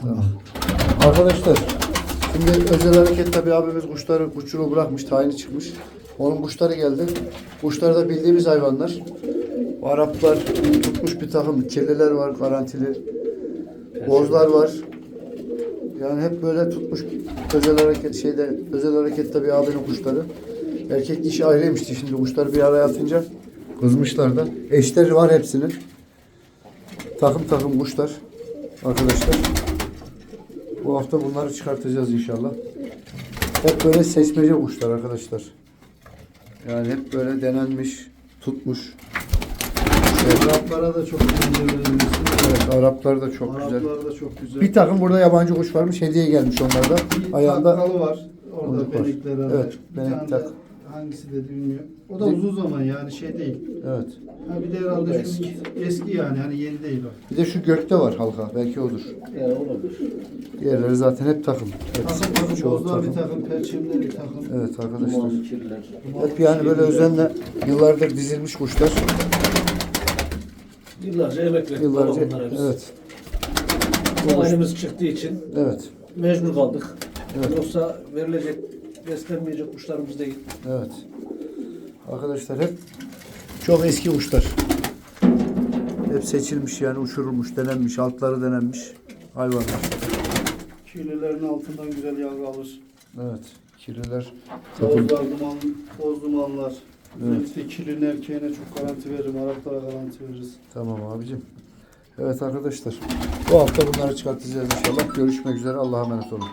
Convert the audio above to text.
Tamam. Arkadaşlar şimdi özel harekette bir abimiz kuşları kuşçuluğu bırakmış, tayini çıkmış. Onun kuşları geldi. Kuşlar da bildiğimiz hayvanlar. Araplar tutmuş bir takım kirliler var, garantili. Bozlar var. Yani hep böyle tutmuş özel hareket şeyde özel harekette bir abinin kuşları. Erkek dişi ayrıymıştı şimdi kuşları bir araya atınca kızmışlar da. Eşleri var hepsinin. Takım takım kuşlar arkadaşlar. Bu hafta bunları çıkartacağız inşallah. Hep böyle seçmece kuşlar arkadaşlar. Yani hep böyle denenmiş, tutmuş. Araplara da çok güzel. Evet, Araplar da çok güzel. Araplar da çok güzel. Bir takım burada yabancı kuş varmış. Hediye gelmiş onlarda. Bir Ayağında var. Orada Onluk var. benekler var. Evet, benek tak. Hangisi dedi bilmiyorum. O da Bir- uzun zaman yani şey değil. evet. Ha bir de herhalde şu eski. yani hani yeni değil o. Bir de şu gökte var halka. Belki odur. Ya olabilir. Diğerleri zaten hep takım. Hepsi, Takım takım çoğu bozlar bir takım. takım, perçemler bir takım. Evet arkadaşlar. Duman, kirler. Hep yani böyle özenle yıllardır dizilmiş kuşlar. Yıllarca emek verdik Yıllarca. Evet. Aynımız çıktığı için Evet. mecbur kaldık. Evet. Yoksa verilecek, beslenmeyecek kuşlarımız değil. Evet. Arkadaşlar hep çok eski kuşlar. Hep seçilmiş yani uçurulmuş, denenmiş, altları denenmiş hayvanlar. Kirlilerin altından güzel yavru alır. Evet. Kirliler. Takım. Bozlar, duman, boz dumanlar. Evet. Özellikle kirlinin erkeğine çok garanti veririm. Araplara garanti veririz. Tamam abicim. Evet arkadaşlar. Bu hafta bunları çıkartacağız inşallah. Görüşmek üzere. Allah'a emanet olun.